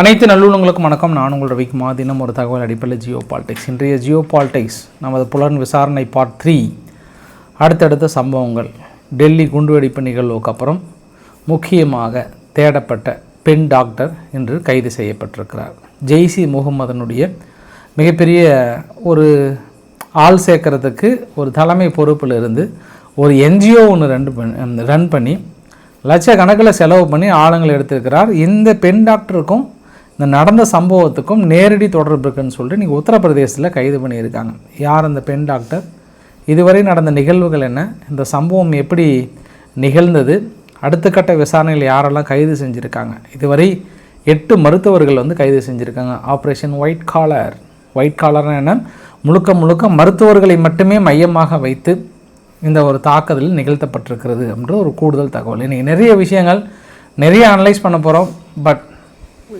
அனைத்து நல்லுள்ளங்களுக்கும் வணக்கம். நான் உங்கள் ரவிக்குமார் தினம் ஒரு தகவல் அடிப்படையில் ஜியோ பாலிடிக்ஸ். இன்றைய ஜியோ பாலிடிக்ஸ் நமது புலன் விசாரணை பார்ட் த்ரீ. அடுத்தடுத்த சம்பவங்கள். டெல்லி குண்டுவெடிப்பு நிகழ்வுக்கு அப்புறம் முக்கியமாக தேடப்பட்ட பெண் டாக்டர் இன்று கைது செய்யப்பட்டிருக்கிறார். ஜெய்சி முகமதனுடைய மிகப்பெரிய ஒரு ஆள் சேர்க்கறதுக்கு ஒரு தலைமை பொறுப்பில் இருந்து ஒரு என்ஜிஓ ஒன்று ரெண்டு பண்ணி ரன் பண்ணி லட்சக்கணக்கில் செலவு பண்ணி ஆளுங்களை எடுத்திருக்கிறார். இந்த பெண் டாக்டருக்கும் இந்த நடந்த சம்பவத்துக்கும் நேரடி தொடர்பு இருக்குன்னு சொல்லிட்டு நீங்கள் உத்தரப்பிரதேசத்தில் கைது பண்ணியிருக்காங்க. யார் அந்த பெண் டாக்டர் இதுவரை நடந்த நிகழ்வுகள் என்ன? இந்த சம்பவம் எப்படி நிகழ்ந்தது? அடுத்த கட்ட விசாரணையில் யாரெல்லாம் கைது செஞ்சுருக்காங்க? இதுவரை எட்டு மருத்துவர்கள் வந்து கைது செஞ்சுருக்காங்க. ஆப்ரேஷன் ஒயிட் காலர் ஒயிட் காலர்னா என்ன? முழுக்க முழுக்க மருத்துவர்களை மட்டுமே மையமாக வைத்து இந்த ஒரு தாக்குதல் நிகழ்த்தப்பட்டிருக்கிறது அப்படின்ற ஒரு கூடுதல் தகவல். இன்றைக்கி நிறைய விஷயங்கள் நிறைய அனலைஸ் பண்ண போகிறோம் பட்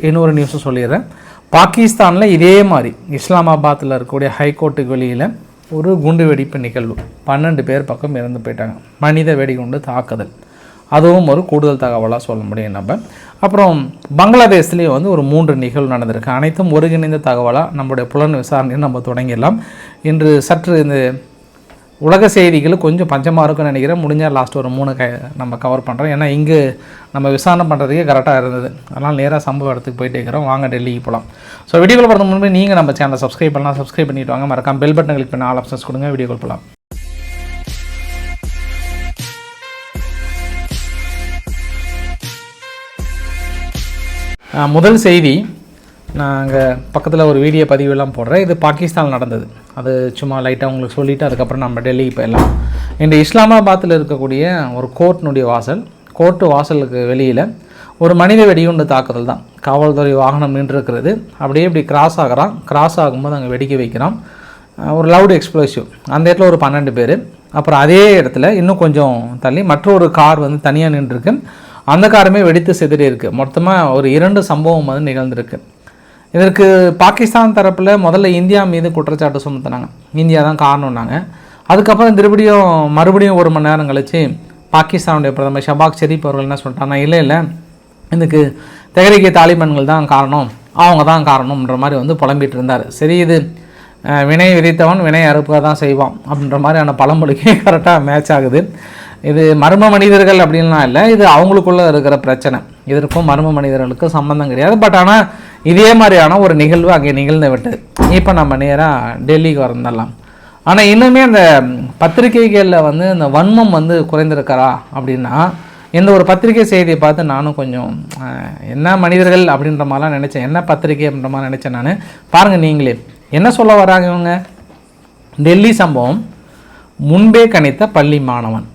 இன்னொரு நியூஸும் சொல்லிடுறேன். பாகிஸ்தானில் இதே மாதிரி இஸ்லாமாபாத்தில் இருக்கக்கூடிய ஹைகோர்ட்டுக்கு வெளியில் ஒரு குண்டு வெடிப்பு நிகழ்வு. பன்னெண்டு பேர் பக்கம் இறந்து போயிட்டாங்க. மனித வெடிகுண்டு தாக்குதல். அதுவும் ஒரு கூடுதல் தகவலாக சொல்ல முடியும் நம்ம. அப்புறம் பங்களாதேஷ்லேயும் வந்து ஒரு மூன்று நிகழ்வு நடந்திருக்கு. அனைத்தும் ஒருங்கிணைந்த தகவலாக நம்மளுடைய புலன் விசாரணையை நம்ம தொடங்கிடலாம். இன்று சற்று இந்த உலக செய்திகள் கொஞ்சம் பஞ்சமாக இருக்கும்னு நினைக்கிறேன். முடிஞ்சால் லாஸ்ட் ஒரு மூணு க நம்ம கவர் பண்ணுறோம் ஏன்னா இங்கே நம்ம விசாரணை பண்ணுறதுக்கே கரெக்டாக இருந்தது. அதனால் நேராக சம்பவ இடத்துக்கு போயிட்டே இருக்கிறோம். வாங்க டெல்லிக்கு போகலாம் ஸோ வீடியோவில் பார்த்து முன்பு நீங்கள் நம்ம சேனலை சப்ஸ்கிரைப் பண்ணலாம். சப்ஸ்கிரைப் பண்ணிட்டு வாங்க. மறக்காம பெல் பட்டன் கிளிக் பண்ண ஆல் ஆப்ஷன்ஸ் கொடுங்க. வீடியோ போகலாம் முதல் செய்தி நான் அங்கே பக்கத்தில் ஒரு வீடியோ பதிவெல்லாம் போடுறேன். இது பாகிஸ்தான் நடந்தது. அது சும்மா லைட்டாக உங்களுக்கு சொல்லிவிட்டு அதுக்கப்புறம் நம்ம டெல்லிக்கு போயிடலாம். இந்த இஸ்லாமாபாத்தில் இருக்கக்கூடிய ஒரு கோர்ட்டினுடைய வாசல் கோர்ட்டு வாசலுக்கு வெளியில் ஒரு மனித வெடிகுண்டு தாக்குதல் தான். காவல்துறை வாகனம் நின்றுருக்கிறது. அப்படியே இப்படி கிராஸ் ஆகிறான். கிராஸ் ஆகும்போது அங்கே வெடிக்க வைக்கிறான். ஒரு லவுட் எக்ஸ்ப்ளோசிவ் அந்த இடத்துல ஒரு பன்னெண்டு பேர். அப்புறம் அதே இடத்துல இன்னும் கொஞ்சம் தள்ளி மற்றொரு கார் வந்து தனியாக நின்றுருக்கு. அந்த காருமே வெடித்து சிதறி இருக்குது மொத்தமாக ஒரு இரண்டு சம்பவம் வந்து நிகழ்ந்திருக்கு. இதற்கு பாகிஸ்தான் தரப்பில் முதல்ல இந்தியா மீது குற்றச்சாட்டு சுமத்துனாங்க. இந்தியா தான் காரணம்னாங்க. அதுக்கப்புறம் திருப்படியும் மறுபடியும் ஒரு மணி நேரம் கழித்து பாகிஸ்தானுடைய பிரதமர் ஷபாக் ஷெரீப் அவர்கள் என்ன சொல்லிட்டாங்க இல்லை இல்லை இதுக்கு தகரிக்க தாலிபான்கள் தான் காரணம் அவங்க தான் காரணம்ன்ற மாதிரி வந்து புலம்பிகிட்டு இருந்தார். சரி இது வினை விதித்தவன் வினை அறுப்பாக தான் செய்வான் அப்படின்ற மாதிரியான பழமொழிக்கு கரெக்டாக மேட்ச் ஆகுது. இது மர்ம மனிதர்கள் அப்படின்லாம் இல்லை இது அவங்களுக்குள்ளே இருக்கிற பிரச்சனை. இதற்கும் மர்ம மனிதர்களுக்கும் சம்மந்தம் கிடையாது. பட் ஆனால் இதே மாதிரியான ஒரு நிகழ்வு அங்கே நிகழ்ந்து விட்டது. இப்போ நம்ம நேராக டெல்லிக்கு வந்துடலாம். ஆனால் இன்னுமே அந்த பத்திரிகைகளில் வந்து இந்த வன்மம் வந்து குறைந்திருக்கிறா அப்படின்னா இந்த ஒரு பத்திரிகை செய்தியை பார்த்து நானும் கொஞ்சம் என்ன மனிதர்கள் அப்படின்ற மாதிரிலாம் நினச்சேன். என்ன பத்திரிகை அப்படின்ற மாதிரி நினச்சேன் நான். பாருங்கள் நீங்களே. என்ன சொல்ல வராங்க இவங்க? டெல்லி சம்பவம் முன்பே கணித்த பள்ளி மாணவன்.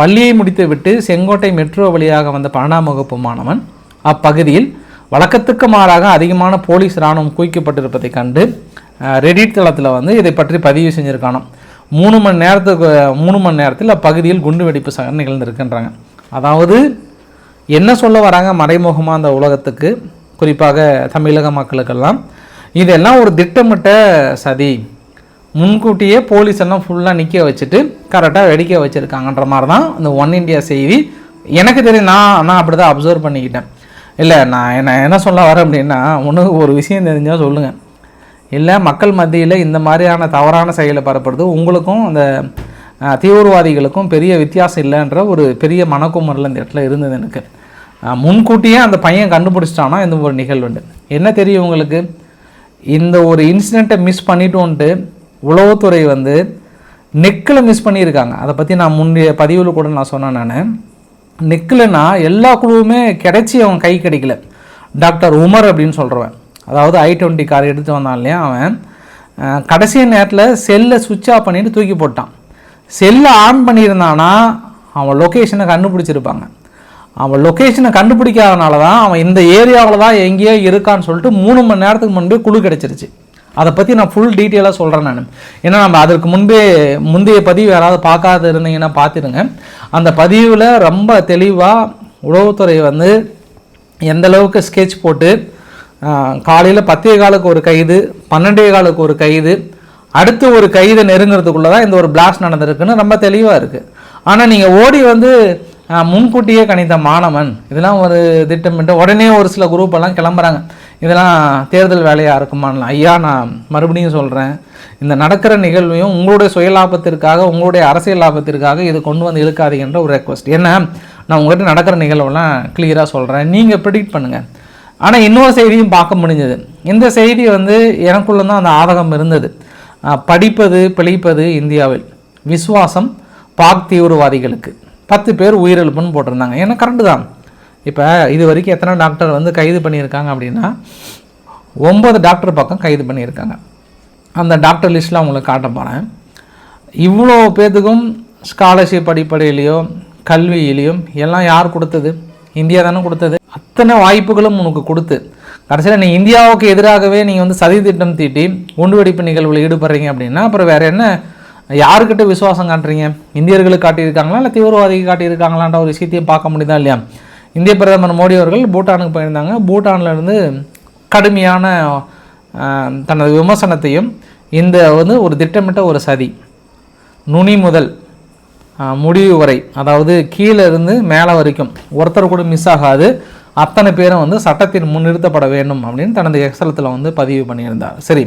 பள்ளியை முடித்துவிட்டு செங்கோட்டை மெட்ரோ வழியாக வந்த பன்னெண்டாம் வகுப்பு மாணவன் அப்பகுதியில் வழக்கத்துக்கு மாறாக அதிகமான போலீஸ் இராணுவம் குவிக்கப்பட்டிருப்பதை கண்டு ரெடிட் தளத்தில் வந்து இதை பற்றி பதிவு செஞ்சுருக்கானோம். மூணு மணி நேரத்துக்கு மூணு மணி நேரத்தில் அப்பகுதியில் குண்டு வெடிப்பு நிகழ்ந்திருக்கின்றாங்க. அதாவது என்ன சொல்ல வராங்க மறைமுகமாக அந்த உலகத்துக்கு? குறிப்பாக தமிழக மக்களுக்கெல்லாம். இதெல்லாம் ஒரு திட்டமிட்ட சதி. முன்கூட்டியே போலீஸ் எல்லாம் ஃபுல்லாக நிற்க வச்சுட்டு கரெக்டாக வெடிக்க வச்சுருக்காங்கன்ற மாதிரி தான் இந்த ஒன் இண்டியா செய்தி. எனக்கு தெரியும் நான் நான் அப்படி தான் அப்சர்வ் பண்ணிக்கிட்டேன். இல்லை நான் என்ன என்ன சொல்ல வரேன் அப்படின்னா ஒன்று ஒரு விஷயம் தெரிஞ்சால் சொல்லுங்கள் இல்லை மக்கள் மத்தியில் இந்த மாதிரியான தவறான செயலை பரப்புறது உங்களுக்கும் அந்த தீவிரவாதிகளுக்கும் பெரிய வித்தியாசம் இல்லைன்ற ஒரு பெரிய மனக்குமரில் இந்த இடத்துல இருந்தது எனக்கு. முன்கூட்டியே அந்த பையன் கண்டுபிடிச்சிட்டானா இந்த ஒரு நிகழ்வுண்டு என்ன தெரியும் உங்களுக்கு? இந்த ஒரு இன்சிடெண்ட்டை மிஸ் பண்ணிட்டோன்ட்டு உளவுத்துறை வந்து நெக்கில் மிஸ் பண்ணியிருக்காங்க. அதை பற்றி நான் முந்தைய பதிவில் கூட நான் சொன்னேன் நான். நிற்கலைன்னா எல்லா குழுவுமே கிடைச்சி அவன் கை கிடைக்கல. டாக்டர் உமர் அப்படின்னு சொல்கிறவன் அதாவது ஐ டுவெண்ட்டி கார் எடுத்து வந்தான் இல்லையா அவன்? கடைசி நேரத்தில் செல்லை சுவிட்ச் ஆஃப் பண்ணிட்டு தூக்கி போட்டான். செல்லை ஆன் பண்ணியிருந்தானா அவன் லொக்கேஷனை கண்டுபிடிச்சிருப்பாங்க. அவன் லொக்கேஷனை கண்டுபிடிக்காதனால தான் அவன் இந்த ஏரியாவில் தான் எங்கேயோ இருக்கான்னு சொல்லிட்டு மூணு மணி நேரத்துக்கு முன்பே குழு கிடச்சிருச்சு. அதை பற்றி நான் ஃபுல் டீட்டெயிலாக சொல்கிறேன் நான். ஏன்னா நம்ம அதற்கு முன்பே முந்தைய பதிவு யாராவது பார்க்காத இருந்தீங்கன்னா பார்த்துடுங்க அந்த பதிவில் ரொம்ப தெளிவாக உளவுத்துறை வந்து எந்த அளவுக்கு ஸ்கெட்ச் போட்டு காலையில் பத்தே காலுக்கு ஒரு கைது பன்னெண்டே காலுக்கு ஒரு கைது அடுத்து ஒரு கைதை நெருங்கிறதுக்குள்ளே தான் இந்த ஒரு பிளாஸ்ட் நடந்திருக்குன்னு ரொம்ப தெளிவாக இருக்குது ஆனால் நீங்கள் ஓடி வந்து முன்கூட்டியே கணித்த மாணவன் இதெல்லாம் ஒரு திட்டமிட்டு உடனே ஒரு சில குரூப் எல்லாம் கிளம்புறாங்க. இதெல்லாம் தேர்தல் வேலையாக இருக்குமான்னு. ஐயா நான் மறுபடியும் சொல்கிறேன் இந்த நடக்கிற நிகழ்வையும் உங்களுடைய சுய லாபத்திற்காக உங்களுடைய அரசியல் லாபத்திற்காக இது கொண்டு வந்து இழுக்காதீங்கன்ற ஒரு ரெக்வஸ்ட் ஏன்னா நான் உங்கள்கிட்ட நடக்கிற நிகழ்வெல்லாம் கிளியராக சொல்கிறேன் நீங்கள் ப்ரிடிக்ட் பண்ணுங்கள் ஆனால் இன்னொரு செய்தியும் பார்க்க முடிஞ்சது. இந்த செய்தி வந்து எனக்குள்ள தான் அந்த ஆதகம் இருந்தது. படிப்பது பிழைப்பது இந்தியாவில். விசுவாசம் பாக் தீவிரவாதிகளுக்கு. பத்து பேர் உயிரிழப்புன்னு போட்டிருந்தாங்க. ஏன்னா கரெக்டு தான். இப்போ இது வரைக்கும் எத்தனை டாக்டர் வந்து கைது பண்ணியிருக்காங்க அப்படின்னா ஒன்பது டாக்டர் பக்கம் கைது பண்ணியிருக்காங்க. அந்த டாக்டர் லிஸ்ட்டில் உங்களுக்கு காட்ட போகிறேன் இவ்வளோ பேர்த்துக்கும் ஸ்காலர்ஷிப் அடிப்படையிலையோ கல்வியிலையும் எல்லாம் யார் கொடுத்தது? இந்தியா தானே கொடுத்தது. அத்தனை வாய்ப்புகளும் உனக்கு கொடுத்து கடைசியில் நீ இந்தியாவுக்கு எதிராகவே நீங்கள் வந்து சதி திட்டம் தீட்டி குண்டுவெடிப்பு நிகழ்வில் ஈடுபடுறீங்க அப்படின்னா அப்புறம் வேறு என்ன? யாருக்கிட்ட விசுவாசம் காட்டுறீங்க? இந்தியர்களுக்கு காட்டியிருக்காங்களா? இல்லை தீவிரவாதிக்கு காட்டியிருக்காங்களான்ற ஒரு விஷயத்தையும் பார்க்க முடியுதா இல்லையா? இந்திய பிரதமர் மோடி அவர்கள் பூட்டானுக்கு போயிருந்தாங்க. பூட்டான்லேருந்து கடுமையான தனது விமர்சனத்தையும் இந்த வந்து ஒரு திட்டமிட்ட ஒரு சதி. நுனி முதல் முடிவு வரை அதாவது கீழே இருந்து மேலே வரைக்கும் ஒருத்தர் கூட மிஸ் ஆகாது. அத்தனை பேரும் வந்து சட்டத்தில் முன்னிறுத்தப்பட வேண்டும் அப்படின்னு தனது எக்ஸலத்தில் வந்து பதிவு பண்ணியிருந்தார். சரி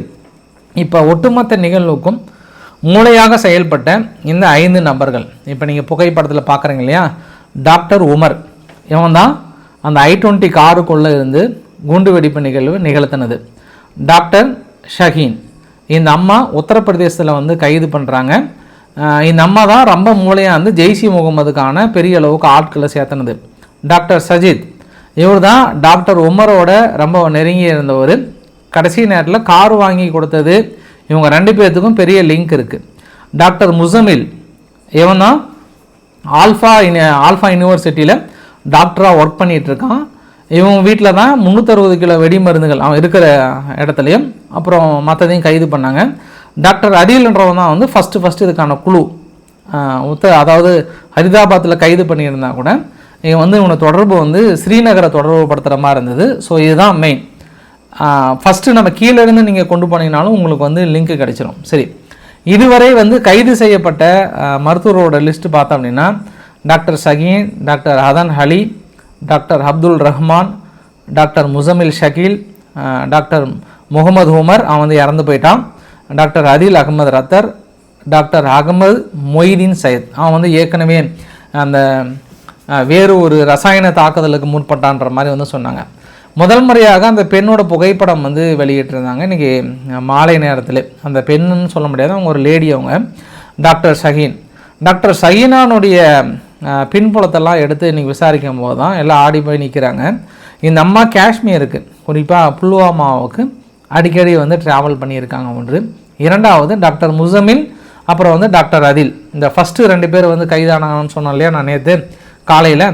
இப்போ ஒட்டுமொத்த நிகழ்வுக்கும் மூளையாக செயல்பட்ட இந்த ஐந்து நபர்கள் இப்போ நீங்கள் புகைப்படத்தில் பார்க்குறீங்க இல்லையா? டாக்டர் உமர். இவன் தான் அந்த ஐ டுவெண்ட்டி காருக்குள்ளே இருந்து குண்டு வெடிப்பு நிகழ்வு நிகழ்த்தினது. டாக்டர் ஷஹீன். இந்த அம்மா உத்தரப்பிரதேசத்தில் வந்து கைது பண்ணுறாங்க இந்த அம்மா தான் ரொம்ப மூளையாக வந்து ஜெய்சி முகமதுக்கான பெரிய அளவுக்கு ஆட்களை சேர்த்துனது. டாக்டர் சஜித். இவர் தான் டாக்டர் உமரோட ரொம்ப நெருங்கி இருந்தவர். கடைசி நேரத்தில் கார் வாங்கி கொடுத்தது. இவங்க ரெண்டு பேர்த்துக்கும் பெரிய லிங்க் இருக்குது டாக்டர் முசமில். இவன் தான் ஆல்ஃபா இனி ஆல்ஃபா யூனிவர்சிட்டியில் டாக்டராக ஒர்க் பண்ணிகிட்ருக்கான் இவன் வீட்டில் தான் முந்நூற்றறுபது கிலோ வெடி மருந்துகள் அவன் இருக்கிற இடத்துலையும் அப்புறம் மற்றதையும் கைது பண்ணாங்க. டாக்டர் அரியல்ன்றவன் தான் வந்து ஃபஸ்ட்டு ஃபஸ்ட்டு இதுக்கான குழு உத்த அதாவது ஹரிதாபாத்தில் கைது பண்ணியிருந்தா கூட இவன் வந்து இவனை தொடர்பு வந்து ஸ்ரீநகரை தொடர்பு படுத்துகிற மாதிரி இருந்தது. ஸோ இதுதான் மெயின் ஃபஸ்ட்டு நம்ம கீழே இருந்து நீங்கள் கொண்டு போனீங்கனாலும் உங்களுக்கு வந்து லிங்க் கிடைச்சிரும். சரி. இதுவரை வந்து கைது செய்யப்பட்ட மருத்துவரோட லிஸ்ட்டு பார்த்தோம் அப்படின்னா doctor Shaheen doctor Hathan Ali doctor Abdul Rahman doctor Muzammil Shakeel doctor Mohammed Umar அவன் வந்து இறந்து போயிட்டான். Doctor Adil Ahmad Rather doctor Ahmed Mohiuddin Syed. அவன் வந்து ஏற்கனவே அந்த வேறு ஒரு ரசாயன தாக்குதலுக்கு முற்பட்டான்ற மாதிரி வந்து சொன்னாங்க. முதல் முறையாக அந்த பெண்ணோட புகைப்படம் வந்து வெளியிட்டிருந்தாங்க. இன்றைக்கி மாலை நேரத்தில். அந்த பெண்ணுன்னு சொல்ல முடியாது. அவங்க ஒரு லேடி அவங்க. டாக்டர் ஷஹீன் டாக்டர் ஷஹீனானுடைய பின்புலத்தெல்லாம் எடுத்து இன்றைக்கி விசாரிக்கும் போது தான் எல்லாம் ஆடி போய் நிற்கிறாங்க இந்த அம்மா காஷ்மீருக்கு குறிப்பாக புல்வாமாவுக்கு அடிக்கடி வந்து ட்ராவல் பண்ணியிருக்காங்க ஒன்று. இரண்டாவது டாக்டர் முசமில் அப்புறம் வந்து டாக்டர் அதில். இந்த ஃபஸ்ட்டு ரெண்டு பேர் வந்து கைதானாங்கன்னு சொன்னோம் இல்லையா நான் நேற்று காலையில்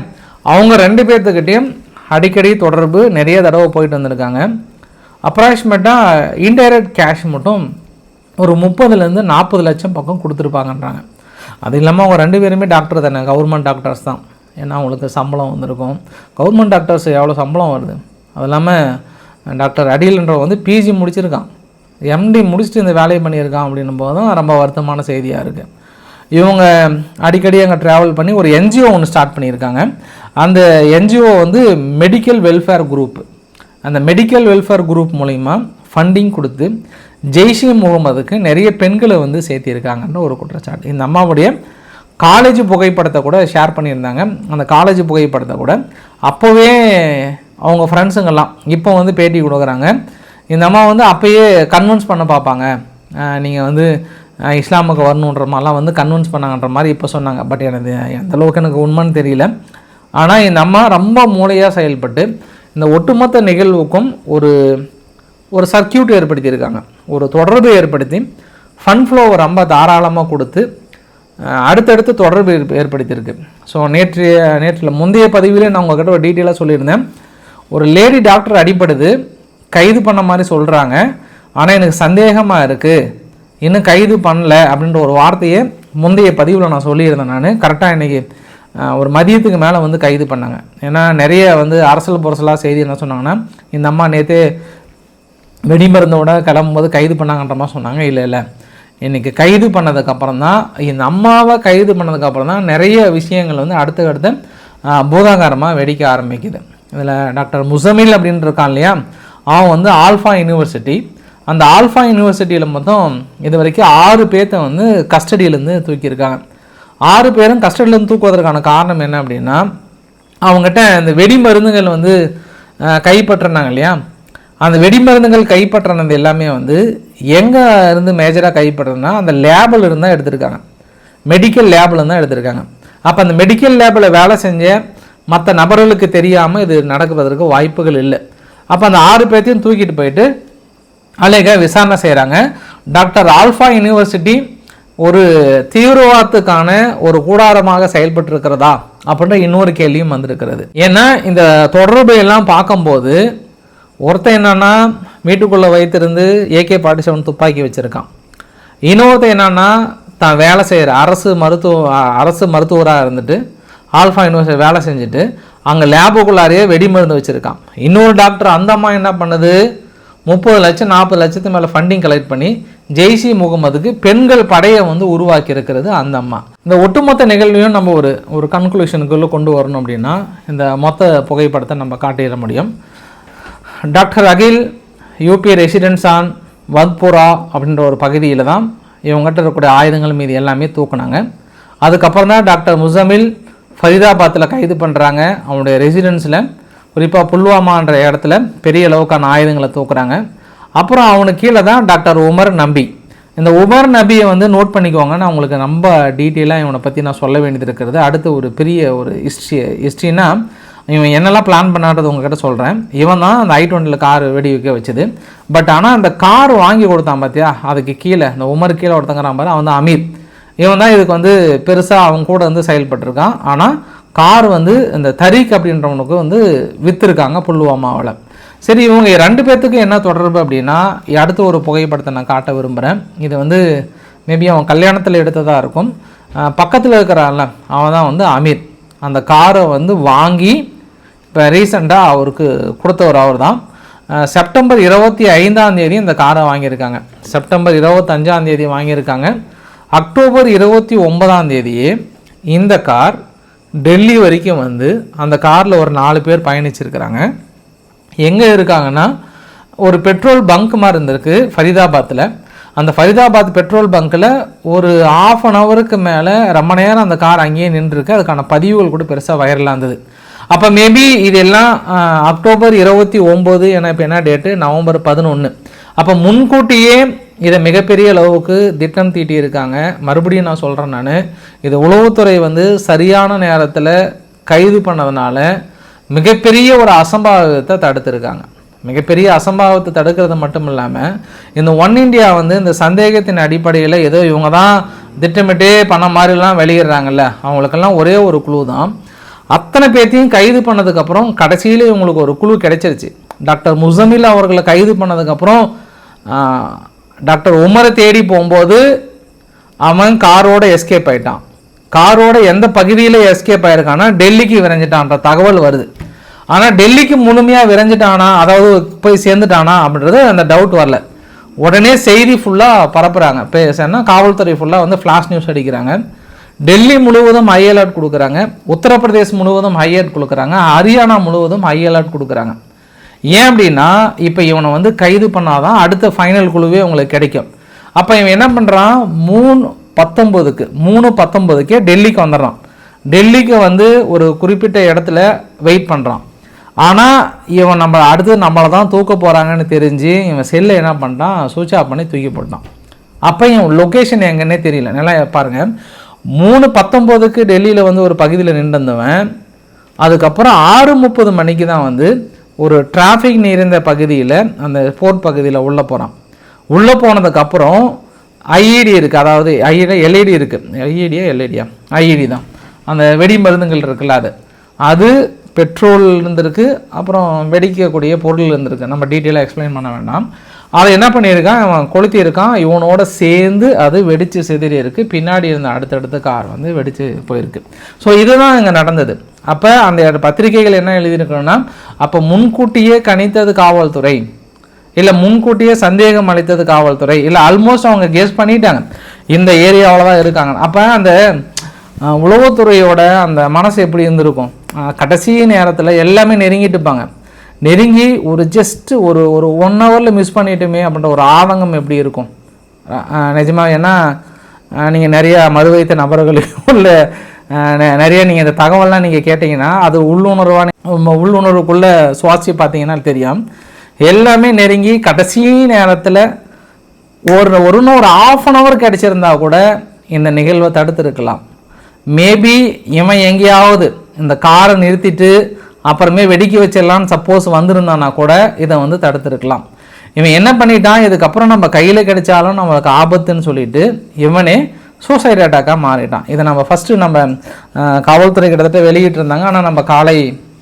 அவங்க ரெண்டு பேர்த்துக்கிட்டேயும் அடிக்கடி தொடர்பு நிறைய தடவை போயிட்டு வந்திருக்காங்க. அப்ராக்சிமேட்டாக இன்டைரக்ட் கேஷ் மட்டும் ஒரு முப்பதுலேருந்து நாற்பது லட்சம் பக்கம் கொடுத்துருப்பாங்கன்றாங்க. அது இல்லாமல் அவங்க ரெண்டு பேருமே டாக்டர் தானே. கவர்மெண்ட் டாக்டர்ஸ் தான். ஏன்னா அவங்களுக்கு சம்பளம் வந்திருக்கும். கவர்மெண்ட் டாக்டர்ஸ் எவ்வளோ சம்பளம் வருது? அது இல்லாமல் டாக்டர் அடியல்ன்றவன் வந்து பிஜி முடிச்சிருக்கான். எம்டி முடிச்சுட்டு இந்த வேலையை பண்ணியிருக்கான் அப்படின்னும் போது ரொம்ப வருத்தமான செய்தியாக இருக்குது இவங்க அடிக்கடி அங்கே ட்ராவல் பண்ணி ஒரு என்ஜிஓ ஒன்று ஸ்டார்ட் பண்ணியிருக்காங்க. அந்த என்ஜிஓ வந்து மெடிக்கல் வெல்ஃபேர் குரூப் அந்த மெடிக்கல் வெல்ஃபேர் குரூப் மூலிமா ஃபண்டிங் கொடுத்து ஜெய்ஷே முகமதுக்கு நிறைய பெண்களை வந்து சேர்த்திருக்காங்கன்னு ஒரு குற்றச்சாட்டு. இந்த அம்மாவுடைய காலேஜ் புகைப்படத்தை கூட ஷேர் பண்ணியிருந்தாங்க. அந்த காலேஜ் புகைப்படத்தை கூட. அப்போவே அவங்க ஃப்ரெண்ட்ஸுங்கெல்லாம் இப்போ வந்து பேட்டி கொடுக்குறாங்க. இந்த அம்மா வந்து அப்போயே கன்வின்ஸ் பண்ண பார்ப்பாங்க. நீங்கள் வந்து இஸ்லாமுக்கு வரணுன்ற மாதிரிலாம் வந்து கன்வின்ஸ் பண்ணாங்கன்ற மாதிரி இப்போ சொன்னாங்க. பட் எனக்கு எந்த அளவுக்கு எனக்கு உண்மைன்னு தெரியல. ஆனால் இந்த அம்மா ரொம்ப மூளையாக செயல்பட்டு இந்த ஒட்டுமொத்த நிகழ்வுக்கும் ஒரு ஒரு சர்க்கியூட் ஏற்படுத்தியிருக்காங்க. ஒரு தொடர்பு ஏற்படுத்தி ஃபன் ஃப்ளோவை ரொம்ப தாராளமாக கொடுத்து அடுத்தடுத்து தொடர்பு ஏற்படுத்தியிருக்கு. ஸோ நேற்றைய நேற்றில் முந்தைய பதிவிலே நான் உங்ககிட்ட ஒரு டீட்டெயிலாக சொல்லியிருந்தேன். ஒரு லேடி டாக்டர் அடிபடுது கைது பண்ண மாதிரி சொல்கிறாங்க ஆனால் எனக்கு சந்தேகமாக இருக்குது இன்னும் கைது பண்ணல அப்படின்ற ஒரு வார்த்தையை முந்தைய பதிவில் நான் சொல்லியிருந்தேன் நான். கரெக்டாக இன்றைக்கி ஒரு மதியத்துக்கு மேலே வந்து கைது பண்ணாங்க. ஏன்னா நிறைய வந்து அரசல் புரசலாக செய்தி என்ன சொன்னாங்கன்னா இந்த அம்மா நேற்று வெடிமருந்தோட கிளம்பும்போது கைது பண்ணாங்கன்ற மாதிரி சொன்னாங்க. இல்லை இல்லை. இன்றைக்கி கைது பண்ணதுக்கப்புறம் தான் இந்த அம்மாவை கைது பண்ணதுக்கப்புறம் தான் நிறைய விஷயங்கள் வந்து அடுத்த பூதாகாரமாக வெடிக்க ஆரம்பிக்குது. இதில் டாக்டர் முசமில் அப்படின்னு இருக்கான் இல்லையா? அவன் வந்து ஆல்ஃபா யூனிவர்சிட்டி. அந்த ஆல்ஃபா யூனிவர்சிட்டியில் மொத்தம் இது வரைக்கும் ஆறு பேர்த்த வந்து கஸ்டடியிலேருந்து தூக்கியிருக்காங்க. ஆறு பேரும் கஸ்டடியிலேருந்து தூக்குவதற்கான காரணம் என்ன அப்படின்னா அவங்ககிட்ட இந்த வெடி மருந்துகள் வந்து கைப்பற்றினாங்க இல்லையா? அந்த வெடிமருந்துகள் கைப்பற்றினது எல்லாமே வந்து எங்கே இருந்து மேஜராக கைப்பற்றதுன்னா அந்த லேபில் இருந்து தான் எடுத்திருக்காங்க. மெடிக்கல் லேபில் தான் எடுத்திருக்காங்க. அப்போ அந்த மெடிக்கல் லேபில் வேலை செஞ்ச மற்ற நபர்களுக்கு தெரியாமல் இது நடக்குவதற்கு வாய்ப்புகள் இல்லை. அப்போ அந்த ஆறு பேர்த்தையும் தூக்கிட்டு போயிட்டு அலேக விசாரணை செய்கிறாங்க டாக்டர் ஆல்ஃபா யூனிவர்சிட்டி ஒரு தீவிரவாதத்துக்கான ஒரு கூடாரமாக செயல்பட்டு இருக்கிறதா அப்படின்ற இன்னொரு கேள்வியும் வந்திருக்கிறது. ஏன்னா இந்த தொடர்பு எல்லாம் பார்க்கும்போது ஒருத்தன் என்னன்னா வீட்டுக்குள்ளே வைத்திருந்து ஏகே ஃபார்ட்டி செவன் துப்பாக்கி வச்சுருக்கான். இன்னொருத்தன் என்னன்னா தான் வேலை செய்கிற அரசு மருத்துவ அரசு மருத்துவராக இருந்துட்டு ஆல்ஃபா யூனிவர்சிட்டி வேலை செஞ்சுட்டு அங்கே லேபுக்குள்ளாரையே வெடி மருந்து வச்சுருக்கான். இன்னொரு டாக்டர் அந்த அம்மா என்ன பண்ணுது? முப்பது லட்சம் நாற்பது லட்சத்து மேலே ஃபண்டிங் கலெக்ட் பண்ணி ஜெய்சி முகமதுக்கு பெண்கள் படையை வந்து உருவாக்கி இருக்கிறது அந்த அம்மா. இந்த ஒட்டுமொத்த நிகழ்வையும் நம்ம ஒரு ஒரு கன்க்ளூஷனுக்குள்ளே கொண்டு வரணும் அப்படின்னா இந்த மொத்த புகைப்படத்தை நம்ம காட்டிட முடியும். Doctor Akil UP residence on Wadpura அப்படின்ற ஒரு பகுதியில் தான் இவங்ககிட்ட இருக்கக்கூடிய ஆயுதங்கள் மீது எல்லாமே தூக்குனாங்க. அதுக்கப்புறம் தான் டாக்டர் முசமில் ஃபரிதாபாத்தில் கைது பண்ணுறாங்க அவனுடைய ரெசிடென்ஸில் குறிப்பாக புல்வாமான்ற இடத்துல பெரிய அளவுக்கான ஆயுதங்களை தூக்குறாங்க. அப்புறம் அவனுக்கு கீழே தான் டாக்டர் உமர் நம்பி. இந்த உமர் நபியை வந்து நோட் பண்ணிக்கோங்க. நான் உங்களுக்கு ரொம்ப டீட்டெயிலாக இவனை பற்றி நான் சொல்ல வேண்டியது இருக்கிறது. அடுத்து ஒரு பெரிய ஒரு ஹிஸ்ட்ரி ஹிஸ்ட்ரினா இவன் என்னெல்லாம் பிளான் பண்ணான்றது உங்ககிட்ட சொல்கிறேன் இவன் தான் அந்த ஐ டுவெண்ட்டியில் கார் வெடி வைக்க வச்சது. பட் ஆனால் அந்த கார் வாங்கி கொடுத்தான் பார்த்தியா அதுக்கு கீழே இந்த உமர் கீழே ஒருத்தங்கிறான் பாரு அவன் தான் அமீர். இவன் தான் இதுக்கு வந்து பெருசாக அவன் கூட வந்து செயல்பட்டிருக்கான். ஆனால் கார் வந்து இந்த தரீக் அப்படின்றவனுக்கு வந்து விற்றுருக்காங்க புல்வாமாவில் சரி இவங்க ரெண்டு பேர்த்துக்கு என்ன தொடர்பு அப்படின்னா அடுத்த ஒரு புகைப்படத்தை நான் காட்ட விரும்புகிறேன் இது வந்து மேபி அவன் கல்யாணத்தில் எடுத்ததாக இருக்கும். பக்கத்தில் இருக்கிறான்ல அவன் தான் வந்து அமீர். அந்த காரை வந்து வாங்கி இப்போ ரீசெண்டாக அவருக்கு கொடுத்தவர் அவர் தான் செப்டம்பர் இருபத்தி ஐந்தாம் தேதி இந்த காரை வாங்கியிருக்காங்க. செப்டம்பர் இருபத்தஞ்சாம் தேதி வாங்கியிருக்காங்க. அக்டோபர் இருபத்தி ஒன்பதாம் தேதியே இந்த கார் டெல்லி வரைக்கும் வந்து அந்த காரில் ஒரு நாலு பேர் பயணிச்சிருக்கிறாங்க. எங்கே இருக்காங்கன்னா ஒரு பெட்ரோல் பங்க் மாதிரி இருந்திருக்கு ஃபரிதாபாத்தில் அந்த ஃபரிதாபாத் பெட்ரோல் பங்க்கில் ஒரு ஆஃப் அன் ஹவருக்கு மேலே ரொம்ப நேரம் அந்த கார் அங்கேயே நின்றுருக்கு. அதுக்கான பதிவுகள் கூட பெருசாக வைரலாக இருந்தது. அப்போ மேபி இதெல்லாம் அக்டோபர் இருபத்தி ஒம்பது என இப்போ என்ன டேட்டு நவம்பர் பதினொன்று அப்போ முன்கூட்டியே இதை மிகப்பெரிய அளவுக்கு திட்டம் தீட்டியிருக்காங்க. மறுபடியும் நான் சொல்கிறேன் நான் இது உளவுத்துறை வந்து சரியான நேரத்தில் கைது பண்ணதுனால மிகப்பெரிய ஒரு அசம்பாவிதத்தை தடுத்திருக்காங்க. மிகப்பெரிய அசம்பாவத்தை தடுக்கிறது மட்டும் இல்லாமல் இந்த ஒன் இண்டியா வந்து இந்த சந்தேகத்தின் அடிப்படையில் ஏதோ இவங்க தான் திட்டமிட்டே பண்ண மாதிரிலாம் வெளியிடுறாங்கல்ல. அவங்களுக்கெல்லாம் ஒரே ஒரு குழு தான். அத்தனை பேர்த்தையும் கைது பண்ணதுக்கப்புறம் கடைசியில் இவங்களுக்கு ஒரு குழு கிடைச்சிருச்சு. டாக்டர் முசமில் அவர்களை கைது பண்ணதுக்கப்புறம் டாக்டர் உமரை தேடி போகும்போது அவன் காரோட எஸ்கேப் ஆயிட்டான். காரோட எந்த பகுதியில் எஸ்கேப் ஆயிருக்கான்னா டெல்லிக்கு விரைஞ்சிட்டான்ற தகவல் வருது. ஆனால் டெல்லிக்கு முழுமையாக விரைஞ்சிட்டானா அதாவது போய் சேர்ந்துட்டானா அப்படின்றது அந்த டவுட் வரல. உடனே செய்தி ஃபுல்லாக பரப்புகிறாங்க பேசுனா காவல்துறை ஃபுல்லாக வந்து ஃப்ளாஷ் நியூஸ் அடிக்கிறாங்க. டெல்லி முழுவதும் ஹை அலர்ட் கொடுக்குறாங்க. உத்தரப்பிரதேஷ் முழுவதும் ஹை அலர்ட் கொடுக்குறாங்க. ஹரியானா முழுவதும் ஹை அலர்ட் கொடுக்குறாங்க. ஏன் அப்படின்னா இப்போ இவனை வந்து கைது பண்ணாதான் அடுத்த ஃபைனல் குழுவே உங்களுக்கு கிடைக்கும். அப்போ இவன் என்ன பண்ணுறான் மூணு பத்தொம்போதுக்கு மூணு பத்தொம்போதுக்கே டெல்லிக்கு வந்துடுறான். டெல்லிக்கு வந்து ஒரு குறிப்பிட்ட இடத்துல வெயிட் பண்ணுறான் ஆனால் இவன் நம்ம அடுத்து நம்மளை தான் தூக்க போகிறாங்கன்னு தெரிஞ்சு இவன் செல்லை என்ன பண்ணிட்டான்? சுவிட்ச் ஆஃப் பண்ணி தூக்கி போட்டான். அப்போ இவன் லொக்கேஷன் எங்கன்னே தெரியல. நல்லா பாருங்க. மூணு பத்தொம்போதுக்கு டெல்லியில் வந்து ஒரு பகுதியில் நின்றுந்தவன் அதுக்கப்புறம் ஆறு முப்பது மணிக்கு தான் வந்து ஒரு டிராஃபிக் நிறைந்த பகுதியில் அந்த போர்ட் பகுதியில் உள்ளே போகிறான் உள்ளே போனதுக்கப்புறம் ஐஇடி இருக்குது அதாவது ஐஇடி எல்இடி இருக்குது ஐஇடியா எல்இடியா ஐஇடி தான். அந்த வெடி மருந்துகள் இருக்குல்ல அது. அது பெட்ரோல் இருந்திருக்கு அப்புறம் வெடிக்கக்கூடிய பொருள் இருந்திருக்கு. நம்ம டீட்டெயிலாக எக்ஸ்பிளைன் பண்ண வேண்டாம். அதை என்ன பண்ணியிருக்கான்? இவன் கொளுத்தி இருக்கான் இவனோட சேர்ந்து அது வெடித்து செதறி இருக்குது பின்னாடி இருந்த அடுத்தடுத்த கார் வந்து வெடித்து போயிருக்கு. ஸோ இதுதான் இங்கே நடந்தது. அப்போ அந்த பத்திரிகைகள் என்ன எழுதியிருக்கணும்னா அப்போ முன்கூட்டியே கணித்தது காவல்துறை. இல்லை முன்கூட்டியே சந்தேகம் அளித்தது காவல்துறை. இல்லை ஆல்மோஸ்ட் அவங்க கெஸ் பண்ணிட்டாங்க. இந்த ஏரியாவில் தான் இருக்காங்க. அப்போ அந்த உளவுத்துறையோட அந்த மனசு எப்படி இருந்திருக்கும்? கடைசி நேரத்தில் எல்லாமே நெருங்கிட்டு இருப்பாங்க. நெருங்கி ஒரு ஜஸ்ட் ஒரு ஒரு ஒன் ஹவரில் மிஸ் பண்ணிட்டோமே அப்படின்ற ஒரு ஆதங்கம் எப்படி இருக்கும்? நிஜமாக ஏன்னா நீங்கள் நிறையா மது வைத்த நபர்களையும் இல்லை நிறைய நீங்கள் இந்த தகவல்லாம் நீங்கள் கேட்டிங்கன்னா அது உள்ளுணர்வான உள்ளுணர்வுக்குள்ளே சுவாசி பார்த்தீங்கன்னா தெரியும். எல்லாமே நெருங்கி கடைசி நேரத்தில் ஒரு ஒரு இன்னும் ஒரு ஆஃப் அன் ஹவர் கிடச்சிருந்தா கூட இந்த நிகழ்வை தடுத்துருக்கலாம். மேபி இவன் எங்கேயாவது இந்த காரை நிறுத்திட்டு அப்புறமே வெடிக்க வச்சிடலான்னு சப்போஸ் வந்திருந்தானா கூட இதை வந்து தடுத்துருக்கலாம். இவன் என்ன பண்ணிட்டான்? இதுக்கப்புறம் நம்ம கையில் கிடைச்சாலும் நம்மளுக்கு ஆபத்துன்னு சொல்லிட்டு இவனே சூசைட் அட்டாக்காக மாறிட்டான். இதை நம்ம ஃபஸ்ட்டு நம்ம காவல்துறை கிட்டத்தட்ட வெளியிட்டு இருந்தாங்க ஆனால் நம்ம காலை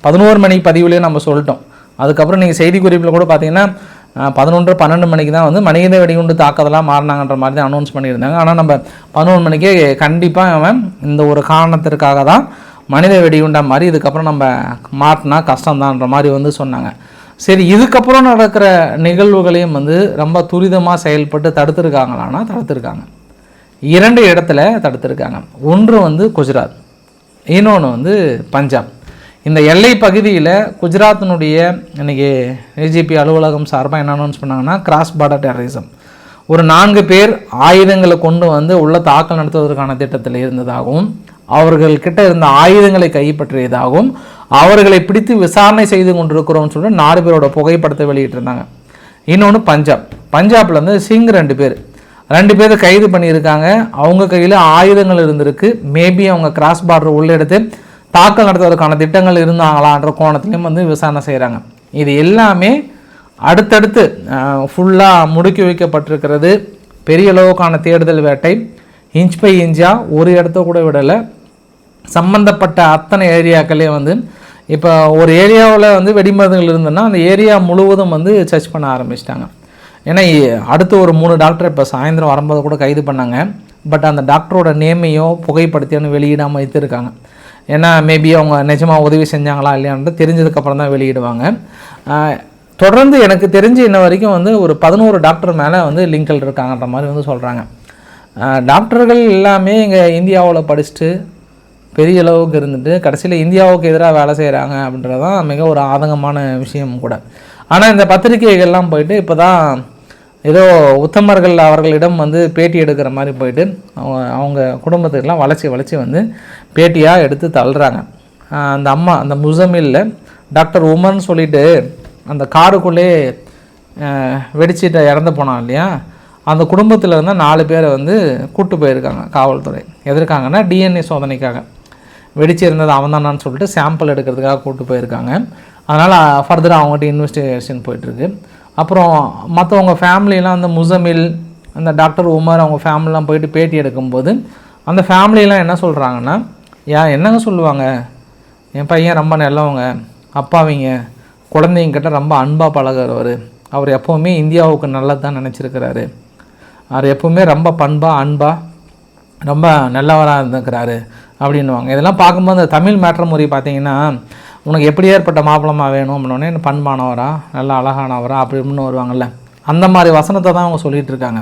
பதினோரு மணி பதிவுலேயே நம்ம சொல்லிட்டோம். அதுக்கப்புறம் நீங்கள் செய்தி குறிப்பில் கூட பார்த்தீங்கன்னா பதினொன்று பன்னெண்டு மணிக்கு தான் வந்து மனித வெடிகுண்டு தாக்குதலாக மாறினாங்கன்ற மாதிரி தான் அனௌன்ஸ் பண்ணியிருந்தாங்க. ஆனால் நம்ம பதினொன்று மணிக்கே கண்டிப்பாக அவன் இந்த ஒரு காரணத்திற்காக தான் மனித வெடிகுண்டா மாதிரி இதுக்கப்புறம் நம்ம மாட்டினா கஷ்டம்தான்ற மாதிரி வந்து சொன்னாங்க. சரி இதுக்கப்புறம் நடக்கிற நிகழ்வுகளையும் வந்து ரொம்ப துரிதமாக செயல்பட்டு தடுத்துருக்காங்களான்னா தடுத்துருக்காங்க. இரண்டு இடத்துல தடுத்துருக்காங்க. ஒன்று வந்து குஜராத் இன்னொன்று வந்து பஞ்சாப். இந்த எல்லை பகுதியில் குஜராத்தினுடைய இன்னைக்கு ஏஜிபி அலுவலகம் சார்பாக என்ன அனௌன்ஸ் பண்ணாங்கன்னா கிராஸ் பார்டர் டெரரிசம் ஒரு நான்கு பேர் ஆயுதங்களை கொண்டு வந்து உள்ள தாக்கல் நடத்துவதற்கான திட்டத்தில் இருந்ததாகவும் அவர்கள் கிட்ட இருந்த ஆயுதங்களை கைப்பற்றியதாகவும் அவர்களை பிடித்து விசாரணை செய்து கொண்டிருக்கிறோம்னு சொல்லிட்டு நாலு பேரோட புகைப்படத்தை வெளியிட்டிருந்தாங்க. இன்னொன்று பஞ்சாப். பஞ்சாப்ல வந்து சிங் ரெண்டு பேர். ரெண்டு பேரை கைது பண்ணியிருக்காங்க. அவங்க கையில் ஆயுதங்கள் இருந்திருக்கு. மேபி அவங்க கிராஸ் பார்டர் உள்ள எடுத்து தாக்கல் நடத்துவதற்கான திட்டங்கள் இருந்தாங்களான்ற கோணத்திலையும் வந்து விசாரணை செய்கிறாங்க இது எல்லாமே அடுத்தடுத்து ஃபுல்லாக முடுக்கி வைக்கப்பட்டிருக்கிறது. பெரிய அளவுக்கான தேடுதல் வேட்டை. இன்ச் பை இன்ச்சாக ஒரு இடத்த கூட விடலை. சம்பந்தப்பட்ட அத்தனை ஏரியாக்களையும் வந்து இப்போ ஒரு ஏரியாவில் வந்து வெடிமருந்துகள் இருந்ததுன்னா அந்த ஏரியா முழுவதும் வந்து சர்ச் பண்ண ஆரம்பிச்சிட்டாங்க. ஏன்னா அடுத்து ஒரு மூணு டாக்டர் இப்போ சாயந்தரம் வரும்போது கூட கைது பண்ணாங்க. பட் அந்த டாக்டரோட நேமையோ புகைப்படுத்தியோன்னு வெளியிடாமல் வைத்திருக்காங்க. ஏன்னா மேபி அவங்க நிஜமாக உதவி செஞ்சாங்களா இல்லையான்றது தெரிஞ்சதுக்கப்புறம் தான் வெளியிடுவாங்க. தொடர்ந்து எனக்கு தெரிஞ்சு இன்ன வரைக்கும் வந்து ஒரு பதினோரு டாக்டர் மேலே வந்து லிங்கல் இருக்காங்கன்ற மாதிரி வந்து சொல்கிறாங்க டாக்டர்கள் எல்லாமே இங்கே இந்தியாவில் படிச்சுட்டு பெரிய அளவுக்கு இருந்துட்டு கடைசியில் இந்தியாவுக்கு எதிராக வேலை செய்கிறாங்க அப்படின்றது தான் மிக ஒரு ஆதங்கமான விஷயம் கூட. ஆனால் இந்த பத்திரிகைகள்லாம் போயிட்டு இப்போ தான் ஏதோ உத்தமர்கள் அவர்களிடம் வந்து பேட்டி எடுக்கிற மாதிரி போயிட்டு அவங்க அவங்க குடும்பத்துக்கெல்லாம் வளச்சி வளச்சி வந்து பேட்டியாக எடுத்து தள்ளுறாங்க. அந்த அம்மா அந்த முசமில்ல டாக்டர் உமர்னு சொல்லிட்டு அந்த காருக்குள்ளே வெடிச்சிட்டு இறந்து போனான் இல்லையா? அந்த குடும்பத்தில் இருந்த நாலு பேரை வந்து கூட்டு போயிருக்காங்க காவல்துறை. எதற்காங்கன்னா டிஎன்ஏ சோதனைக்காக. வெடிச்சிருந்தது அவன் தானான்னு சொல்லிட்டு சாம்பிள் எடுக்கிறதுக்காக கூப்பிட்டு போயிருக்காங்க. அதனால் ஃபர்தராக அவங்ககிட்ட இன்வெஸ்டிகேஷன் போயிட்டுருக்கு. அப்புறம் மற்றவங்க ஃபேமிலியெலாம் அந்த முசமில் அந்த டாக்டர் உமர் அவங்க ஃபேமிலிலாம் போயிட்டு பேட்டி எடுக்கும்போது அந்த ஃபேமிலியெலாம் என்ன சொல்கிறாங்கன்னா ஏன் என்னங்க சொல்லுவாங்க? என் பையன் ரொம்ப நல்லவங்க அப்பாவிங்க குழந்தைங்கிட்ட ரொம்ப அன்பாக பழகுறவர். அவர் எப்போவுமே இந்தியாவுக்கு நல்லது தான் நினச்சிருக்கிறாரு. அவர் எப்போவுமே ரொம்ப பண்பாக அன்பாக ரொம்ப நல்லவராக இருந்துக்கிறாரு. அப்படின்னுவாங்க. இதெல்லாம் பார்க்கும்போது அந்த தமிழ் மேட்ரு முறை பார்த்தீங்கன்னா உனக்கு எப்படி ஏற்பட்ட மாப்பிளமா வேணும் அப்படின்னோடனே பண்பானவரா நல்ல அழகானவரா அப்படி இப்படின்னு வருவாங்கல்ல. அந்த மாதிரி வசனத்தை தான் அவங்க சொல்லிகிட்டு இருக்காங்க.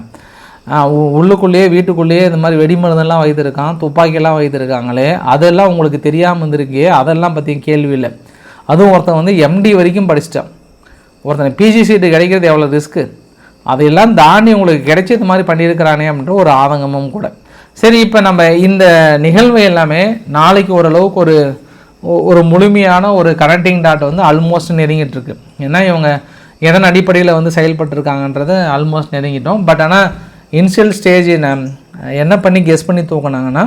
உ- உள்ளுக்குள்ளேயே வீட்டுக்குள்ளேயே இந்த மாதிரி வெடிமருந்தெல்லாம் வைத்திருக்கான் துப்பாக்கியெல்லாம் வைத்திருக்காங்களே அதெல்லாம் உங்களுக்கு தெரியாமல் இருந்திருக்கே அதெல்லாம் பற்றி கேள்வி இல்லை. அதுவும் ஒருத்தன் வந்து எம்டி வரைக்கும் படிச்சிட்டான். ஒருத்தன் பிஜி சீட்டு கிடைக்கிறது எவ்வளோ ரிஸ்க்கு அதையெல்லாம் தாண்டி உங்களுக்கு கிடைச்சது மாதிரி பண்ணியிருக்கிறானே அப்படின்ற ஒரு ஆதங்கமும் கூட. சரி இப்போ நம்ம இந்த நிகழ்வு எல்லாமே நாளைக்கு ஓரளவுக்கு ஒரு ஒரு முழுமையான ஒரு கனெக்டிங் டாட் வந்து ஆல்மோஸ்ட் நெருங்கிட்டு இருக்கு ஏன்னா இவங்க எதன் அடிப்படையில் வந்து செயல்பட்டுருக்காங்கன்றது ஆல்மோஸ்ட் நெருங்கிட்டோம். பட் ஆனால் இனிஷியல் ஸ்டேஜ் என்ன பண்ணி கெஸ் பண்ணி தூக்கினாங்கன்னா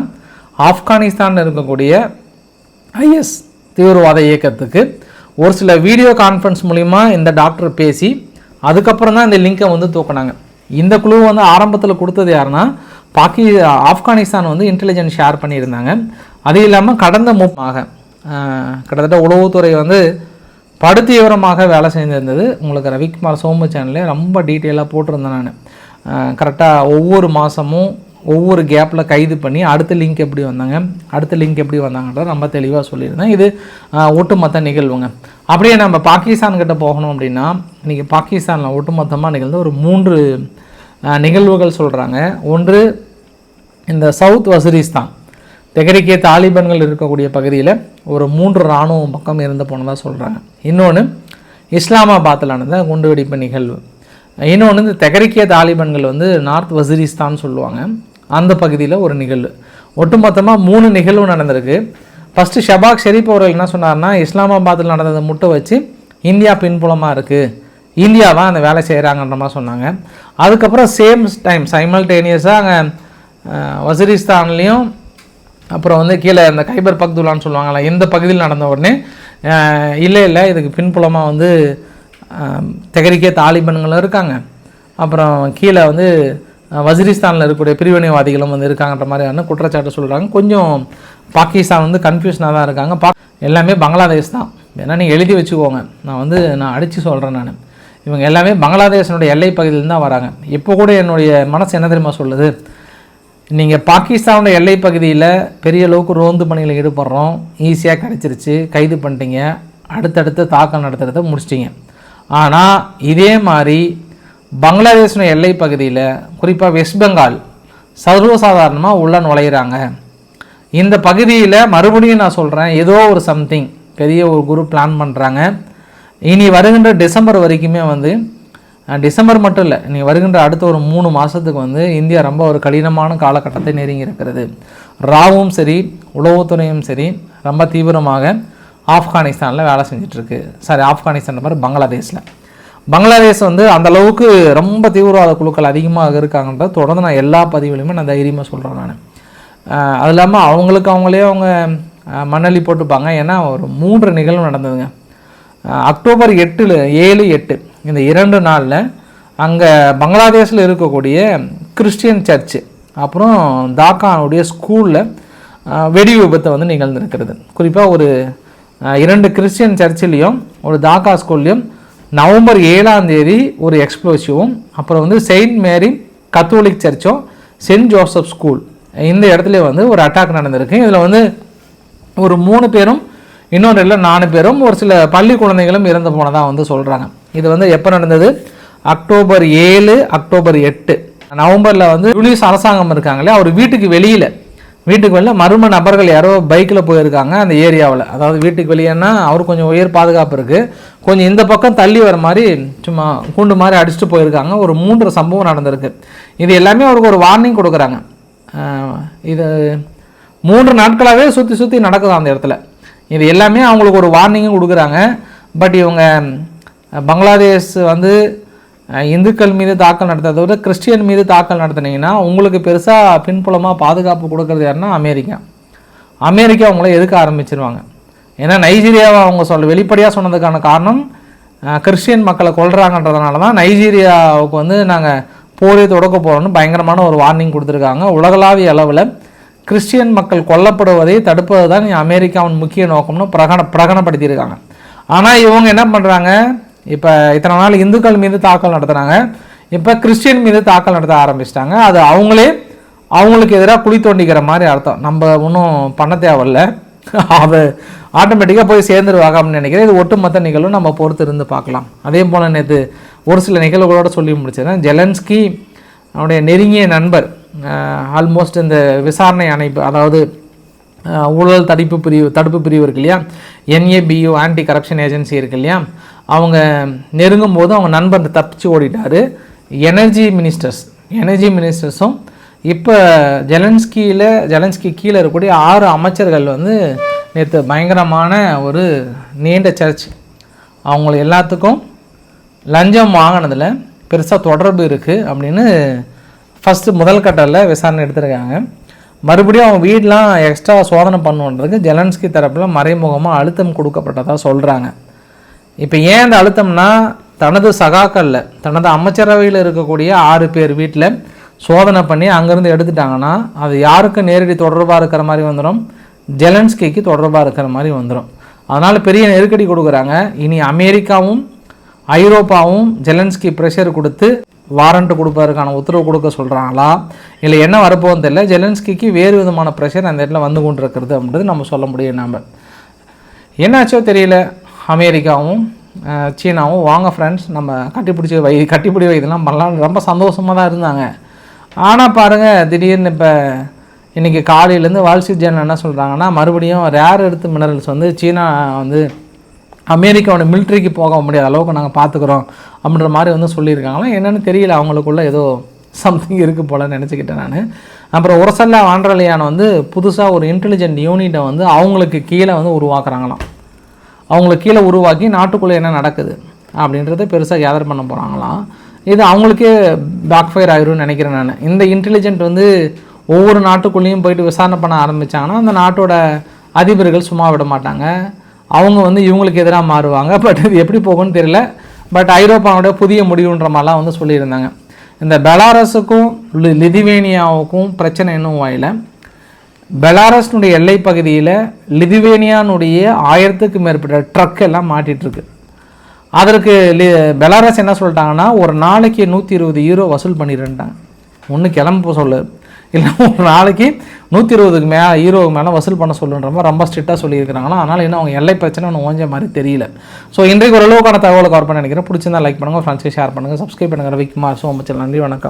ஆப்கானிஸ்தானில் இருக்கக்கூடிய ஐஎஸ் தீவிரவாத இயக்கத்துக்கு ஒரு சில வீடியோ கான்ஃபரன்ஸ் மூலிமா இந்த டாக்டர் பேசி அதுக்கப்புறம் தான் இந்த லிங்கை வந்து தூக்குனாங்க. இந்த குழு வந்து ஆரம்பத்தில் கொடுத்தது யாருன்னா பாக்கி ஆப்கானிஸ்தான் வந்து இன்டெலிஜென்ஸ் ஷேர் பண்ணியிருந்தாங்க. அது இல்லாமல் கடந்த முப்பாக கிட்டத்தட்ட உளவுத்துறை வந்து படுதீவிரமாக வேலை செஞ்சிருந்தது உங்களுக்கு ரவிக்குமார் சோமு சேனல்லே ரொம்ப டீட்டெயிலாக போட்டிருந்தேன் நான். கரெக்டாக ஒவ்வொரு மாதமும் ஒவ்வொரு கேப்பில் கைது பண்ணி அடுத்த லிங்க் எப்படி வந்தாங்க அடுத்த லிங்க் எப்படி வந்தாங்கன்றத ரொம்ப தெளிவாக சொல்லியிருந்தேன். இது ஒட்டுமொத்த நிகழ்வுங்க. அப்படியே நம்ம பாகிஸ்தான் கிட்ட போகணும் அப்படின்னா இன்றைக்கி பாகிஸ்தானில் ஒட்டுமொத்தமாக நிகழ்ந்த ஒரு மூன்று நிகழ்வுகள் சொல்கிறாங்க ஒன்று இந்த சவுத் வசீரிஸ்தான் தெகரிக்கே தாலிபான்கள் இருக்கக்கூடிய பகுதியில் ஒரு மூன்று இராணுவம் பக்கம் இருந்து போனதாக சொல்கிறாங்க இன்னொன்று இஸ்லாமாபாத்தில் நடந்த குண்டுவெடிப்பு நிகழ்வு. இன்னொன்று இந்த தெகரிக்கிய தாலிபன்கள் வந்து நார்த் வசிரிஸ்தான் சொல்லுவாங்க. அந்த பகுதியில் ஒரு நிகழ்வு. ஒட்டுமொத்தமாக மூணு நிகழ்வு நடந்திருக்கு. ஃபஸ்ட்டு ஷபாக் ஷெரீப் அவர்கள் என்ன சொன்னார்னா இஸ்லாமாபாத்தில் நடந்ததை முட்டை வச்சு இந்தியா பின்புலமாக இருக்குது இந்தியாவாக அந்த வேலை செய்கிறாங்கன்ற மாதிரி சொன்னாங்க. அதுக்கப்புறம் சேம் டைம் சைமல்டேனியஸாக அங்கே வசிரிஸ்தான்லேயும் அப்புறம் வந்து கீழே இந்த கைபர் பக்துலான்னு சொல்லுவாங்களா எந்த பகுதியில் நடந்த உடனே இல்லை இல்லை இதுக்கு பின்புலமாக வந்து தெகரிக்கே தாலிபன்களும் இருக்காங்க. அப்புறம் கீழே வந்து வஜிரிஸ்தானில் இருக்கக்கூடிய பிரிவினைவாதிகளும் வந்து இருக்காங்கன்ற மாதிரியான குற்றச்சாட்டு சொல்கிறாங்க கொஞ்சம் பாகிஸ்தான் வந்து கன்ஃபியூஷனாக தான் இருக்காங்க. பா எல்லாமே பங்களாதேஷ் தான். ஏன்னா நீங்கள் எழுதி வச்சுக்கோங்க. நான் வந்து நான் அடித்து சொல்கிறேன் நான். இவங்க எல்லாமே பங்களாதேஷனுடைய எல்லை பகுதியிலேருந்து தான் வராங்க. இப்போ கூட என்னுடைய மனசு என்ன தெரியுமா சொல்லுது? நீங்கள் பாகிஸ்தானோட எல்லை பகுதியில் பெரிய அளவுக்கு ரோந்து பணியில் ஈடுபடுறோம். ஈஸியாக கிடச்சிருச்சு. கைது பண்ணிட்டீங்க. அடுத்தடுத்து தாக்கம் நடத்துகிறத முடிச்சிட்டிங்க. ஆனால் இதே மாதிரி பங்களாதேஷோட எல்லை பகுதியில் குறிப்பாக வெஸ்ட் பெங்கால் சர்வசாதாரணமாக உள்ள நுழையிறாங்க. இந்த பகுதியில் மறுபடியும் நான் சொல்கிறேன் ஏதோ ஒரு சம்திங் பெரிய ஒரு குரூப் பிளான் பண்ணுறாங்க இனி வருகின்ற டிசம்பர் வரைக்குமே வந்து டிசம்பர் மட்டும் இல்லை இனி வருகின்ற அடுத்த ஒரு மூணு மாதத்துக்கு வந்து இந்தியா ரொம்ப ஒரு கடினமான காலகட்டத்தை நெருங்கி இருக்கிறது. ராவும் சரி உளவுத்துறையும் சரி ரொம்ப தீவிரமாக ஆப்கானிஸ்தானில் வேலை செஞ்சிட்ருக்கு. சாரி ஆப்கானிஸ்தான் மாதிரி பங்களாதேஷில். பங்களாதேஷ் வந்து அந்தளவுக்கு ரொம்ப தீவிரவாத குழுக்கள் அதிகமாக இருக்காங்கன்ற தொடர்ந்து நான் எல்லா பதிவுலையுமே நான் தைரியமாக சொல்கிறேன் நான். அது இல்லாமல் அவங்களுக்கு அவங்களே அவங்க ஆஹ் மண்ணள்ளி போட்டுப்பாங்க. ஏன்னா ஒரு மூன்று நிகழ்வு நடந்ததுங்க. அக்டோபர் எட்டில் ஏழு எட்டு இந்த இரண்டு நாளில் அங்கே பங்களாதேஷில் இருக்கக்கூடிய கிறிஸ்டியன் சர்ச்சு அப்புறம் தாக்கானுடைய ஸ்கூலில் வெடி விபத்தை வந்து நிகழ்ந்திருக்கிறது. குறிப்பாக ஒரு இரண்டு கிறிஸ்டியன் சர்ச்சிலையும் ஒரு தாக்கா ஸ்கூல்லையும் நவம்பர் ஏழாம் தேதி ஒரு எக்ஸ்ப்ளோசிவும் அப்புறம் வந்து செயின்ட் மேரி கத்தோலிக் சர்ச்சும் சென்ட் ஜோசப் ஸ்கூல் இந்த இடத்துல வந்து ஒரு அட்டாக் நடந்திருக்கு. இதில் வந்து ஒரு மூணு பேரும் இன்னொரு இல்லை நாலு பேரும் ஒரு சில பள்ளி குழந்தைகளும் இறந்து போனதாக வந்து சொல்கிறாங்க இது வந்து எப்போ நடந்தது? அக்டோபர் ஏழு அக்டோபர் எட்டு. நவம்பரில் வந்து யூனிஸ் அரசாங்கம் இருக்காங்களே அவர் வீட்டுக்கு வெளியில். வீட்டுக்கு வெளில மர்ம நபர்கள் யாரோ பைக்கில் போயிருக்காங்க அந்த ஏரியாவில். அதாவது வீட்டுக்கு வெளியேன்னா அவர் கொஞ்சம் உயர் பாதுகாப்பு இருக்குது கொஞ்சம் இந்த பக்கம் தள்ளி வர மாதிரி சும்மா கூண்டு மாதிரி அடிச்சுட்டு போயிருக்காங்க. ஒரு மூன்று சம்பவம் நடந்திருக்கு. இது எல்லாமே அவருக்கு ஒரு வார்னிங் கொடுக்குறாங்க. இது மூன்று நாட்களாகவே சுற்றி சுற்றி நடக்குது அந்த இடத்துல. இது எல்லாமே அவங்களுக்கு ஒரு வார்னிங்கும் கொடுக்குறாங்க. பட் இவங்க பங்களாதேஷ் வந்து இந்துக்கள் மீது தாக்கல் நடத்துறதை விட கிறிஸ்டியன் மீது தாக்கல் நடத்துனீங்கன்னா உங்களுக்கு பெருசாக பின்புலமாக பாதுகாப்பு கொடுக்குறது யாருன்னா அமெரிக்கா. அமெரிக்கா அவங்கள எதுக்க ஆரம்பிச்சிருவாங்க? ஏன்னா நைஜீரியாவை அவங்க சொல்ல வெளிப்படையாக சொன்னதுக்கான காரணம் கிறிஸ்டியன் மக்களை கொள்கிறாங்கன்றதுனால தான் நைஜீரியாவுக்கு வந்து நாங்கள் போரே தொடக்க போகிறோம்னு பயங்கரமான ஒரு வார்னிங் கொடுத்துருக்காங்க உலகளாவிய அளவில். கிறிஸ்டியன் மக்கள் கொல்லப்படுவதை தடுப்பது தான் அமெரிக்காவின் முக்கிய நோக்கம்னு பிரகட பிரகடனப்படுத்தியிருக்காங்க. ஆனால் இவங்க என்ன பண்ணுறாங்க இப்போ இத்தனை நாள் இந்துக்கள் மீது தாக்கல் நடத்துகிறாங்க இப்போ கிறிஸ்டியன் மீது தாக்கல் நடத்த ஆரம்பிச்சிட்டாங்க. அது அவங்களே அவங்களுக்கு எதிராக குழி தோண்டிக்கிற மாதிரி அர்த்தம். நம்ம ஒன்றும் பண்ண தேவையில்ல. அது ஆட்டோமேட்டிக்காக போய் சேர்ந்துருவாங்க அப்படின்னு நினைக்கிறேன். இது ஒட்டுமொத்த நிகழ்வு நம்ம பொறுத்து இருந்து பார்க்கலாம். அதே போல் நேற்று ஒரு சில நிகழ்வுகளோடு சொல்லி முடிச்சிருந்தேன் ஜெலன்ஸ்கி அவனுடைய நெருங்கிய நண்பர் ஆல்மோஸ்ட் இந்த விசாரணை அமைப்பு அதாவது ஊழல் தடுப்பு பிரிவு தடுப்பு பிரிவு இருக்கு இல்லையா? என்ஏபியூ ஆன்டி கரப்ஷன் ஏஜென்சி இருக்கு இல்லையா? அவங்க நெருங்கும் போது அவங்க நண்பர் தப்பிச்சு ஓடிட்டார். எனர்ஜி மினிஸ்டர்ஸ் எனர்ஜி மினிஸ்டர்ஸும் இப்போ ஜெலன்ஸ்கியில் ஜெலன்ஸ்கி கீழே இருக்கக்கூடிய ஆறு அமைச்சர்கள் வந்து நேற்று பயங்கரமான ஒரு நீண்ட சர்ச். அவங்கள எல்லாத்துக்கும் லஞ்சம் வாங்கினதில் பெருசாக தொடர்பு இருக்குது அப்படின்னு ஃபஸ்ட்டு முதல் கட்டத்தில் விசாரணை எடுத்திருக்காங்க. மறுபடியும் அவங்க வீடெலாம் எக்ஸ்ட்ரா சோதனை பண்ணுன்றதுக்கு ஜெலன்ஸ்கி தரப்பில் மறைமுகமாக அழுத்தம் கொடுக்கப்பட்டதாக சொல்கிறாங்க இப்போ ஏன் அந்த அழுத்தம்னா தனது சகாக்களில் தனது அமைச்சரவையில் இருக்கக்கூடிய ஆறு பேர் வீட்டில் சோதனை பண்ணி அங்கேருந்து எடுத்துட்டாங்கன்னா அது யாருக்கு நேரடி தொடர்பாக இருக்கிற மாதிரி வந்துடும் ஜெலன்ஸ்கிக்கு தொடர்பாக இருக்கிற மாதிரி வந்துடும் அதனால் பெரிய நெருக்கடி கொடுக்குறாங்க. இனி அமெரிக்காவும் ஐரோப்பாவும் ஜெலன்ஸ்கி ப்ரெஷர் கொடுத்து வாரண்ட் கொடுப்பதற்கான உத்தரவு கொடுக்க சொல்கிறாங்களா இல்லை என்ன வரப்போன்னு தெரியல. ஜெலன்ஸ்கிக்கு வேறு விதமான ப்ரெஷர் அந்த இடத்துல வந்து கொண்டு இருக்கிறது அப்படின்றது நம்ம சொல்ல முடியும் நம்ம என்னாச்சோ தெரியல. அமெரிக்காவும் சீனாவும் வாங்க ஃப்ரெண்ட்ஸ் நம்ம கட்டிப்பிடிச்சி வை கட்டிப்பிடி வைதெல்லாம் பண்ணலாம். ரொம்ப சந்தோஷமாக தான் இருந்தாங்க. ஆனால் பாருங்கள் திடீர்னு இப்போ இன்றைக்கி காலையிலேருந்து வால்ஸ்ட்ரீட் ஜேர்னல் என்ன சொல்கிறாங்கன்னா மறுபடியும் ரேர் எடுத்து மினரல்ஸ் வந்து சீனா வந்து அமெரிக்காவோட மிலிட்ரிக்கு போக முடியாத அளவுக்கு நாங்கள் பார்த்துக்குறோம் அப்படின்ற மாதிரி வந்து சொல்லியிருக்காங்களாம் என்னன்னு தெரியல. அவங்களுக்குள்ள ஏதோ சம்திங் இருக்குது போலன்னு நினச்சிக்கிட்டேன் நான். அப்புறம் உரசல்லா ஆண்ட்ரலியான் வந்து புதுசாக ஒரு இன்டெலிஜென்ட் யூனிட்டை வந்து அவங்களுக்கு கீழே வந்து உருவாக்குறாங்களாம். அவங்களுக்கு கீழே உருவாக்கி நாட்டுக்குள்ளே என்ன நடக்குது அப்படின்றத பெருசாக கேதர் பண்ண போகிறாங்களாம் இது அவங்களுக்கே பேக்ஃபயர் ஆயிரும்னு நினைக்கிறேன் நான். இந்த இன்டெலிஜென்ட் வந்து ஒவ்வொரு நாட்டுக்குள்ளேயும் போயிட்டு விசாரணை பண்ண ஆரம்பித்தாங்கன்னா அந்த நாட்டோட அதிபர்கள் சும்மா விட மாட்டாங்க. அவங்க வந்து இவங்களுக்கு எதிராக மாறுவாங்க. பட் இது எப்படி போகும்னு தெரியல. பட் ஐரோப்பாவோட புதிய முடிவுன்ற மாதிரிலாம் வந்து சொல்லியிருந்தாங்க. இந்த பெலாரஸுக்கும் லி- லிதுவேனியாவுக்கும் பிரச்சனை இன்னும் வாயில. பெலாரஸ்னுடைய எல்லை பகுதியில் லிதுவேனியானுடைய ஆயிரத்துக்கு மேற்பட்ட ட்ரக் எல்லாம் மாட்டிகிட்ருக்கு அதற்கு லி பெலாரஸ் என்ன சொல்லிட்டாங்கன்னா ஒரு நாளைக்கு நூற்றி இருபது யூரோ வசூல் பண்ணிடுறேன்ட்டாங்க. ஒன்று கிளம்ப சொல்லு. இல்லை ஒரு நாளைக்கு நூற்றி இருபதுக்கு மே ஹீரோவுக்கு மேலே வசூல் பண்ண சொல்லுன்ற மாதிரி ரொம்ப ஸ்ட்ரிக்டாக சொல்லியிருக்கிறாங்களா? அதனால் இன்னும் அவங்க எல்லை பிரச்சனை ஒன்று ஓஞ்ச மாதிரி தெரியல. ஸோ இன்றைக்கு ஓரளவுக்கான தகவலை கவர் பண்ண நினைக்கிறேன். பிடிச்சிருந்தா லைக் பண்ணுங்கள் ஃப்ரெண்ட்ஸ்க்கு ஷேர் பண்ணுங்கள் சப்ஸ்கிரைப் பண்ணுங்கள் ரவிக்குமார் ஸோ மச் நன்றி வணக்கம்.